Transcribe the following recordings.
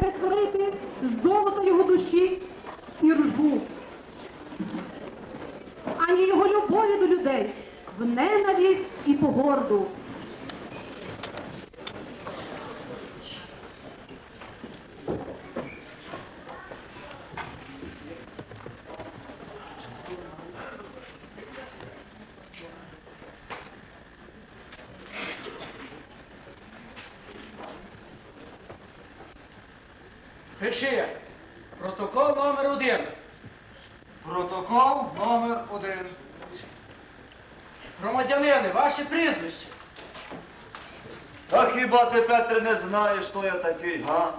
перетворити золото його душі і ржу, ані його любові до людей в ненависть і погорду. Пиши. Протокол номер один. Протокол номер один. Громадянини, ваше прізвище. Та хіба ти, Петре, не знаєш, хто я такий, га?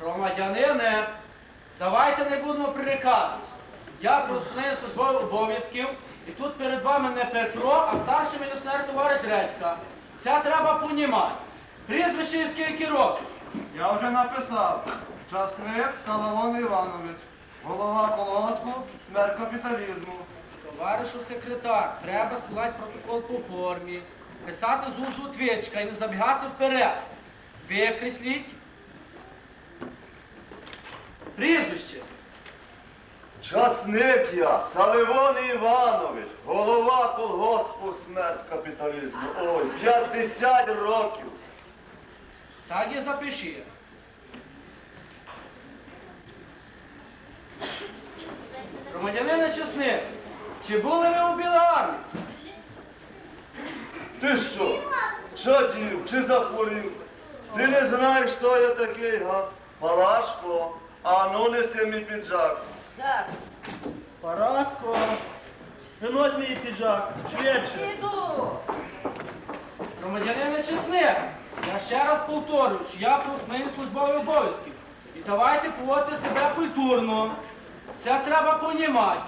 Громадянини, давайте не будемо прирікатись. Я проспинив службових обов'язків, і тут перед вами не Петро, а старший міліціонер товариш Редька. Це треба понімати. Прізвище і скільки років. Я вже написав. Часник Соломон Іванович. Голова колгоспу, смерть капіталізму. Товаришу секретар, треба складати протокол по формі, писати з усу твічка і не забігати вперед. Викресліть. Прізвище. Часник я, Саливон Іванович, голова колгоспу смерть капіталізму. Ой, 50 років. Так і запиши. Громадянина чесник, чи були ви у Білоармії? Ти що? Шатів чи захворів? Ти не знаєш, хто я такий, га? Палашко, а ну неси мій піджак. Параско, винось мій піджак, швидше. Громадянина чесник, ще раз повторюю, що я просмію службові обов'язки. І давайте поводити себе культурно. Це треба понімати.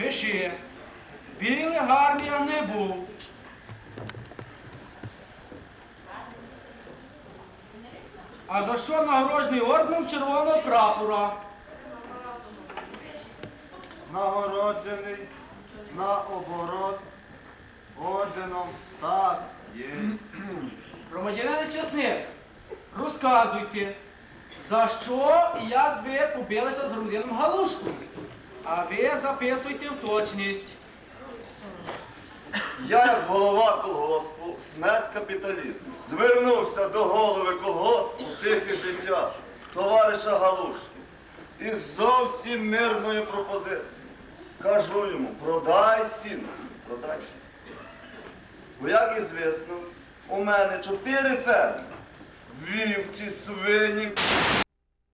Пиши. Білий гармія не був. А за що нагорожений орденом червоного прапора? Нагороджений на оборот орденом. Так, є. Громадянин чесник, розказуйте, за що і як ви побилися з громадянином Галушкою? А ви записуйте в точність. Я, як голова колгоспу, смерть капіталізму, звернувся до голови колгоспу тихе життя, товариша Галушки, із зовсім мирною пропозицією. Кажу йому, продай сіно, продай сіно. Бо, як ізвісно, у мене чотири ферми. Вівці, свині,